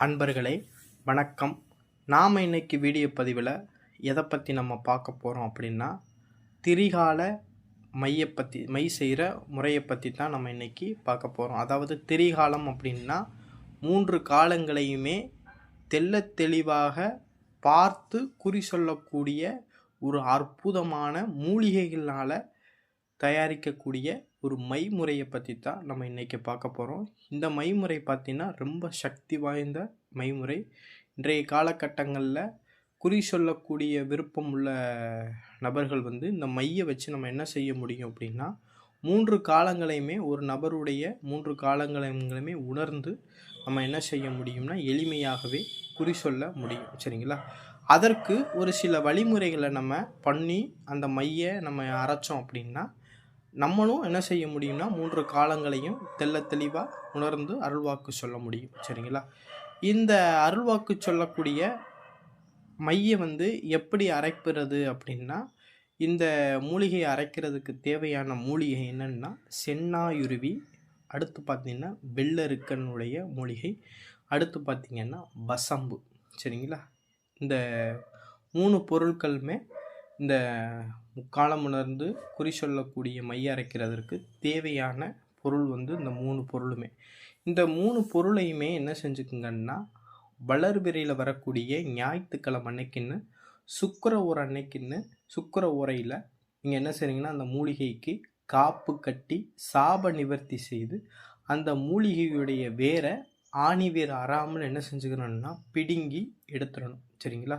அன்பர்களே வணக்கம். நாம் இன்றைக்கி வீடியோ பதிவில் எதை பற்றி நம்ம பார்க்க போகிறோம் அப்படின்னா திரிகால மையை பற்றி மை செய்கிற முறையை பற்றி தான் நம்ம இன்றைக்கி பார்க்க போகிறோம் அதாவது திரிகாலம் அப்படின்னா மூன்று காலங்களையுமே தெள்ள தெளிவாக பார்த்து குறி சொல்லக்கூடிய ஒரு அற்புதமான மூலிகைகளால் தயாரிக்கக்கூடிய ஒரு மைமுறையை பற்றி தான் நம்ம இன்றைக்கி பார்க்க போகிறோம் இந்த மைமுறை பார்த்திங்கன்னா ரொம்ப சக்தி வாய்ந்த மைமுறை. இன்றைய காலகட்டங்களில் குறி சொல்லக்கூடிய விருப்பம் உள்ள நபர்கள் வந்து இந்த மையை வச்சு நம்ம என்ன செய்ய முடியும் அப்படின்னா மூன்று காலங்களையுமே ஒரு நபருடைய மூன்று காலங்களையுமே உணர்ந்து நம்ம என்ன செய்ய முடியும்னா எளிமையாகவே குறி சொல்ல முடியும். சரிங்களா? அதற்கு ஒரு சில வழிமுறைகளை நம்ம பண்ணி அந்த மையை நம்ம அரைச்சோம் அப்படின்னா நம்மளும் என்ன செய்ய முடியும்னா மூன்று காலங்களையும் தெள்ள தெளிவாக உணர்ந்து அருள்வாக்கு சொல்ல முடியும். சரிங்களா? இந்த அருள்வாக்கு சொல்லக்கூடிய மையை வந்து எப்படி அரைக்கிறது அப்படின்னா இந்த மூலிகையை அரைக்கிறதுக்கு தேவையான மூலிகை என்னென்னா சென்னாயுருவி அடுத்து பார்த்திங்கன்னா வெள்ளருக்கனுடைய மூலிகை அடுத்து பார்த்திங்கன்னா வசம்பு. சரிங்களா? இந்த மூணு பொருட்களுமே இந்த முக்காலம் உணர்ந்து குறி சொல்லக்கூடிய மைய அரைக்கிறதற்கு தேவையான பொருள் வந்து இந்த மூணு பொருளுமே. இந்த மூணு பொருளையுமே என்ன செஞ்சுக்குங்கன்னா வளர்பிறையில் வரக்கூடிய ஞாயிற்றுக்கிழமை அன்னைக்குன்னு சுக்கர ஊர் அன்னைக்குன்னு சுக்கர உரையில் நீங்கள் என்ன செய்றீங்கன்னா அந்த மூலிகைக்கு காப்பு கட்டி சாப நிவர்த்தி செய்து அந்த மூலிகையுடைய வேரை ஆணி வேர் அறாமல் என்ன செஞ்சுக்கணும்னா பிடுங்கி எடுத்துடணும். சரிங்களா?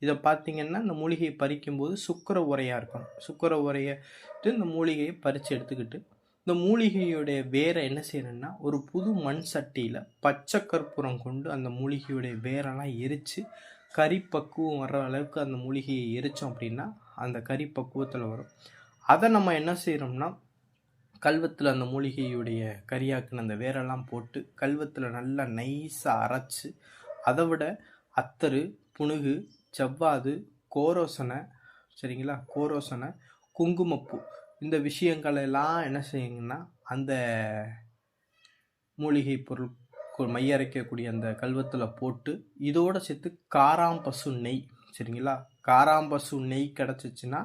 இதை பார்த்தீங்கன்னா இந்த மூலிகையை பறிக்கும்போது சுக்கர உரையாக இருக்கும். சுக்கர உரையிட்டு இந்த மூலிகையை பறித்து எடுத்துக்கிட்டு இந்த மூலிகையுடைய வேரை என்ன செய்யணும்னா ஒரு புது மண் சட்டியில் பச்சை கற்பூரம் கொண்டு அந்த மூலிகையுடைய வேரெல்லாம் எரித்து கறி பக்குவம் வர்ற அளவுக்கு அந்த மூலிகையை எரித்தோம் அப்படின்னா அந்த கறி பக்குவத்தில் வரும். அதை நம்ம என்ன செய்கிறோம்னா கல்வத்தில் அந்த மூலிகையுடைய கரியாக்குன அந்த வேரெல்லாம் போட்டு கல்வத்தில் நல்லா நைஸாக அரைச்சி அதை விட அத்தரு புணுகு செவ்வாது கோரோசனை சரிங்களா? கோரோசனை குங்குமப்பூ. இந்த விஷயங்களெல்லாம் என்ன செய்யுங்கன்னா அந்த மூலிகை பொருள் மையரைக்கக்கூடிய அந்த கல்வத்தில் போட்டு இதோடு சேர்த்து காராம்பசு நெய் சரிங்களா? காராம்பசு நெய் கிடச்சிச்சின்னா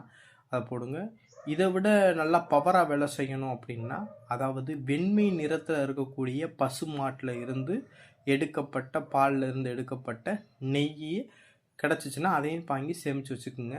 அதை போடுங்க. இதை விட நல்லா பவராக வேலை செய்யணும் அப்படின்னா அதாவது வெண்மை நிறத்தில் இருக்கக்கூடிய பசு மாட்டில் இருந்து எடுக்கப்பட்ட பால்ல இருந்து எடுக்கப்பட்ட நெய்யை கிடச்சிச்சின்னா அதையும் வாங்கி சேமித்து வச்சுக்கோங்க.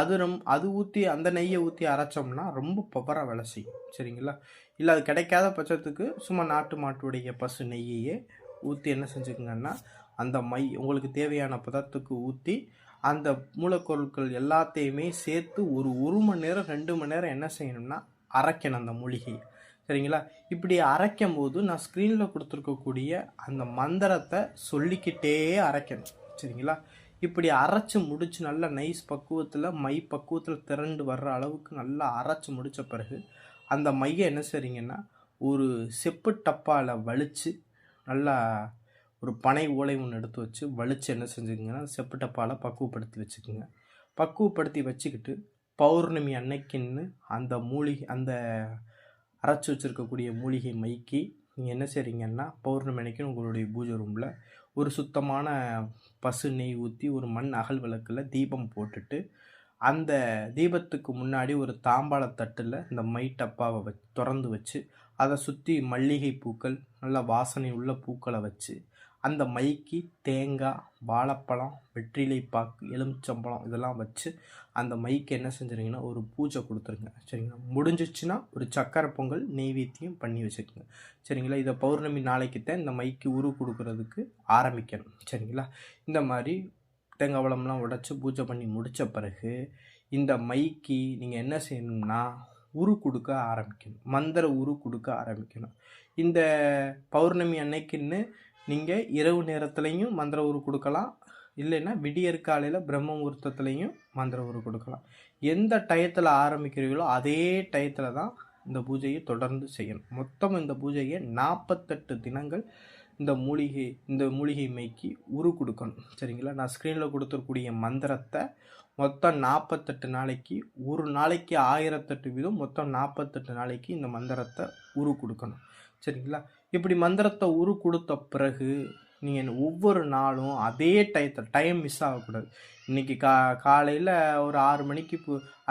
அது ரொம் அது ஊற்றி அந்த நெய்யை ஊற்றி அரைச்சோம்னா ரொம்ப பவராக வேலை செய்யும். சரிங்களா? இல்லை அது கிடைக்காத பட்சத்துக்கு சும்மா நாட்டு மாட்டுடைய பசு நெய்யையே ஊற்றி என்ன செஞ்சுக்கோங்கன்னா அந்த மை உங்களுக்கு தேவையான பதத்துக்கு ஊற்றி அந்த மூலப்பொருட்கள் எல்லாத்தையுமே சேர்த்து ஒரு ஒரு மணி நேரம் ரெண்டு மணி நேரம் என்ன செய்யணும்னா அரைக்கணும் அந்த மூலிகையை. சரிங்களா? இப்படி அரைக்கும் போது நான் ஸ்க்ரீனில் கொடுத்துருக்கக்கூடிய அந்த மந்திரத்தை சொல்லிக்கிட்டே அரைக்கணும். சரிங்களா? இப்படி அரைச்சி முடிச்சு நல்லா நைஸ் பக்குவத்தில் மை பக்குவத்தில் திரண்டு வர்ற அளவுக்கு நல்லா அரைச்சி முடித்த பிறகு அந்த மையை என்ன செய்றீங்கன்னா ஒரு செப்பு டப்பாவில் வலித்து நல்லா ஒரு பனை ஓலை ஒன்று எடுத்து வச்சு வலித்து என்ன செஞ்சுக்கிங்கன்னா செப்பு டப்பாவில் பக்குவப்படுத்தி வச்சுக்கோங்க. பக்குவப்படுத்தி வச்சுக்கிட்டு பௌர்ணமி அன்னைக்குன்னு அந்த மூலிகை அந்த அரைச்சி வச்சுருக்கக்கூடிய மூலிகை மைக்கு நீங்கள் என்ன செய்கிறீங்கன்னா பௌர்ணமிக்கு உங்களுடைய பூஜை ரூமில் ஒரு சுத்தமான பசு நெய் ஊற்றி ஒரு மண் அகல் விளக்கில் தீபம் போட்டுட்டு அந்த தீபத்துக்கு முன்னாடி ஒரு தாம்பாள தட்டில் இந்த மை டப்பாவை வ திறந்து வச்சு அதை சுற்றி மல்லிகை பூக்கள் நல்ல வாசனை உள்ள பூக்களை வச்சு அந்த மைக்கு தேங்காய் வாழைப்பழம் வெற்றிலை பாக்கு எலுமிச்சம்பழம் இதெல்லாம் வச்சு அந்த மைக்கு என்ன செஞ்சுருங்கன்னா ஒரு பூஜை கொடுத்துருங்க. சரிங்களா? முடிஞ்சிச்சுன்னா ஒரு சக்கரை பொங்கல் நெய்வேத்தியம் பண்ணி வச்சுக்கோங்க. சரிங்களா? இதை பௌர்ணமி நாளைக்கு தான் இந்த மைக்கு உரு கொடுக்கறதுக்கு ஆரம்பிக்கணும். சரிங்களா? இந்த மாதிரி தேங்காய் பழம்லாம் உடைச்சி பூஜை பண்ணி முடித்த பிறகு இந்த மைக்கு நீங்கள் என்ன செய்யணும்னா உரு கொடுக்க ஆரம்பிக்கணும். மந்திர உரு கொடுக்க ஆரம்பிக்கணும். இந்த பௌர்ணமி அன்னைக்குன்னு நீங்கள் இரவு நேரத்துலையும் மந்திர உரு கொடுக்கலாம். இல்லைன்னா விடியற் காலையில் பிரம்ம முகூர்த்தத்துலேயும் மந்திர ஊர் கொடுக்கலாம். எந்த டயத்தில் ஆரம்பிக்கிறீங்களோ அதே டயத்தில் தான் இந்த பூஜையை தொடர்ந்து செய்யணும். மொத்தம் இந்த பூஜையை நாற்பத்தெட்டு தினங்கள் இந்த மூலிகை இந்த மூலிகை மைக்கு உரு கொடுக்கணும். சரிங்களா? நான் ஸ்க்ரீனில் கொடுத்துருக்கூடிய மந்திரத்தை மொத்தம் நாற்பத்தெட்டு நாளைக்கு ஒரு நாளைக்கு ஆயிரத்தெட்டு வீதம் மொத்தம் நாற்பத்தெட்டு நாளைக்கு இந்த மந்திரத்தை உரு கொடுக்கணும். சரிங்களா? இப்படி மந்திரத்தை உரு கொடுத்த பிறகு நீங்கள் ஒவ்வொரு நாளும் அதே டயத்தை டைம் மிஸ் ஆகக்கூடாது. இன்றைக்கி கா காலையில் ஒரு ஆறு மணிக்கு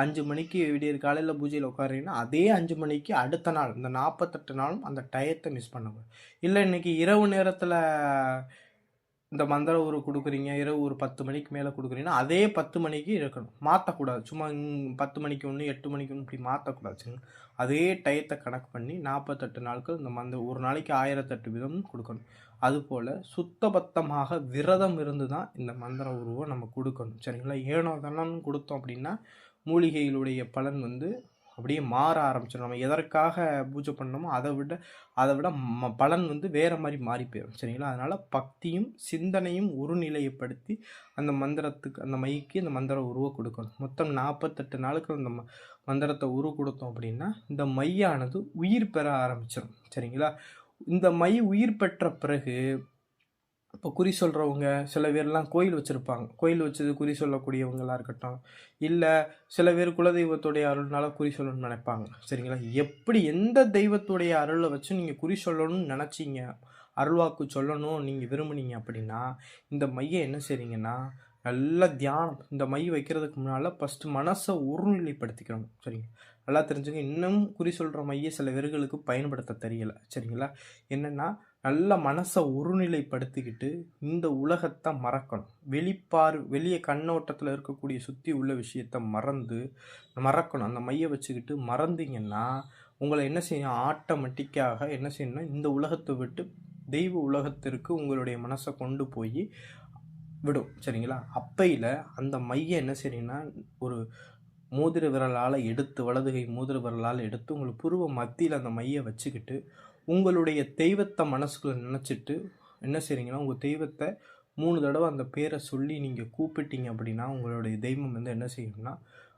அஞ்சு மணிக்கு விடியற் காலையில் பூஜையில் உட்காருங்கன்னா அதே அஞ்சு மணிக்கு அடுத்த நாள் இந்த நாற்பத்தெட்டு நாளும் அந்த டயத்தை மிஸ் பண்ணக்கூடாது. இல்லை இன்றைக்கி இரவு நேரத்தில் இந்த மந்திர உரு கொடுக்குறீங்க இரவு ஒரு பத்து மணிக்கு மேலே கொடுக்குறீங்கன்னா அதே பத்து மணிக்கு இருக்கணும் மாற்றக்கூடாது சும்மா பத்து மணிக்கு ஒன்று எட்டு மணிக்கு ஒன்று இப்படி மாற்றக்கூடாது சரிங்களா அதே டயத்தை கணக்கு பண்ணி நாற்பத்தெட்டு நாட்கள் இந்த மந்த ஒரு நாளைக்கு ஆயிரத்தெட்டு விதம் கொடுக்கணும். அதுபோல் சுத்தபத்தமாக விரதம் இருந்து தான் இந்த மந்திர உருவை நம்ம கொடுக்கணும். சரிங்களா? ஏனோ தானோன்னு கொடுத்தோம் அப்படின்னா மூலிகைகளுடைய பலன் வந்து அப்படியே மாற ஆரம்பிச்சிடும் நம்ம எதற்காக பூஜை பண்ணோமோ அதை விட அதை விட ம பலன் வந்து வேறு மாதிரி மாறி போயிடும் சரிங்களா? அதனால் பக்தியும் சிந்தனையும் ஒருநிலைப்படுத்தி அந்த மந்திரத்துக்கு அந்த மைக்கு அந்த மந்திரம் உருவ கொடுக்கணும். மொத்தம் நாற்பத்தெட்டு நாளுக்கு அந்த ம மந்திரத்தை உருவ கொடுத்தோம் அப்படின்னா இந்த மையானது உயிர் பெற ஆரம்பிச்சிடும் சரிங்களா? இந்த மை உயிர் பெற்ற பிறகு இப்போ குறி சொல்கிறவங்க சில பேர்லாம் கோயில் வச்சுருப்பாங்க. கோயில் வச்சது குறி சொல்லக்கூடியவங்களாக இருக்கட்டும் இல்லை சில பேர் குலதெய்வத்துடைய அருள்னால குறி சொல்லணும்னு நினைப்பாங்க. சரிங்களா? எப்படி எந்த தெய்வத்துடைய அருளை வச்சு நீங்கள் குறி சொல்லணும்னு நினச்சிங்க? அருள்வாக்கு சொல்லணும் நீங்கள் விரும்புனீங்க அப்படின்னா இந்த மையை என்ன செய்றீங்கன்னா நல்ல தியானம். இந்த மை வைக்கிறதுக்கு முன்னால் ஃபஸ்ட்டு மனசை ஒருநிலைப்படுத்திக்கணும். சரிங்க? நல்லா தெரிஞ்சுங்க. இன்னும் குறி சொல்கிற மையை சில பேர்களுக்கு பயன்படுத்த தெரியலை. சரிங்களா? என்னென்னா நல்ல மனசை ஒருநிலைப்படுத்திக்கிட்டு இந்த உலகத்தை மறக்கணும். வெளிப்பார் வெளியே கண்ணோட்டத்தில் இருக்கக்கூடிய சுற்றி உள்ள விஷயத்த மறந்து மறக்கணும். அந்த மையை வச்சுக்கிட்டு மறந்தீங்கன்னா உங்களை என்ன செய்யும்? ஆட்டோமேட்டிக்காக என்ன செய்யணும்னா இந்த உலகத்தை விட்டு தெய்வ உலகத்திற்கு உங்களுடைய மனசை கொண்டு போய் விடும். சரிங்களா? அப்பையில் அந்த மையை என்ன செய்றீங்கன்னா ஒரு மோதிர விரலால் எடுத்து வலதுகை மோதிர விரலால் எடுத்து உங்களுக்கு புருவ மத்தியில் அந்த மையை வச்சுக்கிட்டு உங்களுடைய தெய்வத்தை மனசுக்குள்ள நினச்சிட்டு என்ன செய்கிறீங்கன்னா உங்கள் தெய்வத்தை மூணு தடவை அந்த பேரை சொல்லி நீங்கள் கூப்பிட்டீங்க அப்படின்னா உங்களுடைய தெய்வம் வந்து என்ன செய்யும்னா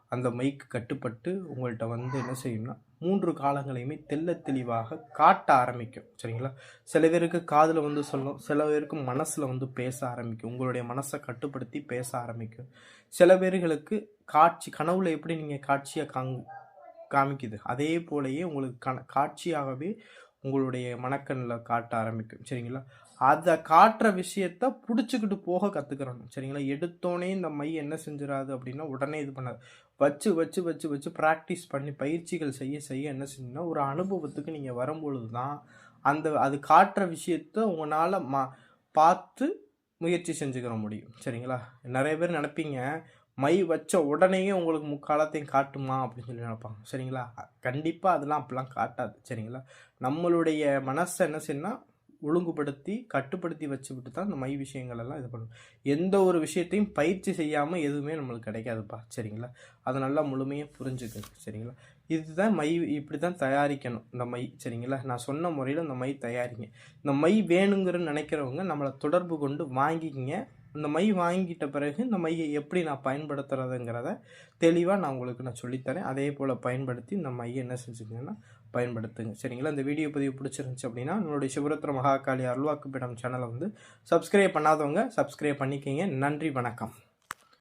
அந்த மைக்கு கட்டுப்பட்டு உங்கள்கிட்ட வந்து என்ன செய்யும்னா மூன்று காலங்களையுமே தெள்ள தெளிவாக காட்ட ஆரம்பிக்கும். சரிங்களா? சில பேருக்கு காதில் வந்து சொல்லும் சில பேருக்கு மனசில் வந்து பேச ஆரம்பிக்கும். உங்களுடைய மனசை கட்டுப்படுத்தி பேச ஆரம்பிக்கும். சில பேர்களுக்கு காட்சி கனவுல எப்படி நீங்கள் காட்சியாக காங் காமிக்குது? அதே போலயே உங்களுக்கு கன காட்சியாகவே உங்களுடைய மனக்கண்ணில் காட்ட ஆரம்பிக்கும். சரிங்களா? அதை காட்டுற விஷயத்த பிடிச்சிக்கிட்டு போக கற்றுக்கிறணும் சரிங்களா? எடுத்தோடனே இந்த மை என்ன செஞ்சிடாது அப்படின்னா உடனே இது பண்ணாது. வச்சு வச்சு வச்சு வச்சு ப்ராக்டிஸ் பண்ணி பயிற்சிகள் செய்ய செய்ய என்ன செஞ்சீங்கன்னா ஒரு அனுபவத்துக்கு நீங்கள் வரும்பொழுது தான் அந்த அது காட்டுற விஷயத்த உங்களால் மா பார்த்து முயற்சி செஞ்சுக்கிற முடியும். சரிங்களா? நிறைய பேர் நினைப்பீங்க மை வச்ச உடனேயே உங்களுக்கு முக்காலத்தையும் காட்டுமா அப்படின்னு சொல்லி நினைப்பாங்க. சரிங்களா? கண்டிப்பாக அதெல்லாம் அப்படிலாம் காட்டாது. சரிங்களா? நம்மளுடைய மனசை என்ன செய்யணும்னா ஒழுங்குபடுத்தி கட்டுப்படுத்தி வச்சுக்கிட்டு தான் இந்த மை விஷயங்கள் எல்லாம் இது பண்ணணும் எந்த ஒரு விஷயத்தையும் பயிற்சி செய்யாமல் எதுவுமே நம்மளுக்கு கிடைக்காதுப்பா. சரிங்களா? அதை நல்லா முழுமையாக புரிஞ்சுக்கங்க. சரிங்களா? இதுதான் மை இப்படி தான் தயாரிக்கணும். இந்த மை சரிங்களா? நான் சொன்ன முறையில் இந்த மை தயாரிங்க. இந்த மை வேணுங்கிறன்னு நினைக்கிறவங்க நம்மளை தொடர்பு கொண்டு வாங்கிக்கிங்க. இந்த மை வாங்கிட்ட பிறகு இந்த மையை எப்படி நான் பயன்படுத்துகிறதுங்கிறத தெளிவாக நான் உங்களுக்கு நான் சொல்லித்தரேன். அதே போல் பயன்படுத்தி இந்த மையை என்ன செஞ்சுக்கங்கன்னா பயன்படுத்துங்க. சரிங்களா? இந்த வீடியோ பதிவு பிடிச்சிருந்துச்சு அப்படின்னா நம்மளுடைய சிவரத்ன மகாகாளி அருள்வாக்குப்பிடம் சேனலை வந்து சப்ஸ்கிரைப் பண்ணாதவங்க சப்ஸ்கிரைப் பண்ணிக்கிங்க. நன்றி வணக்கம்.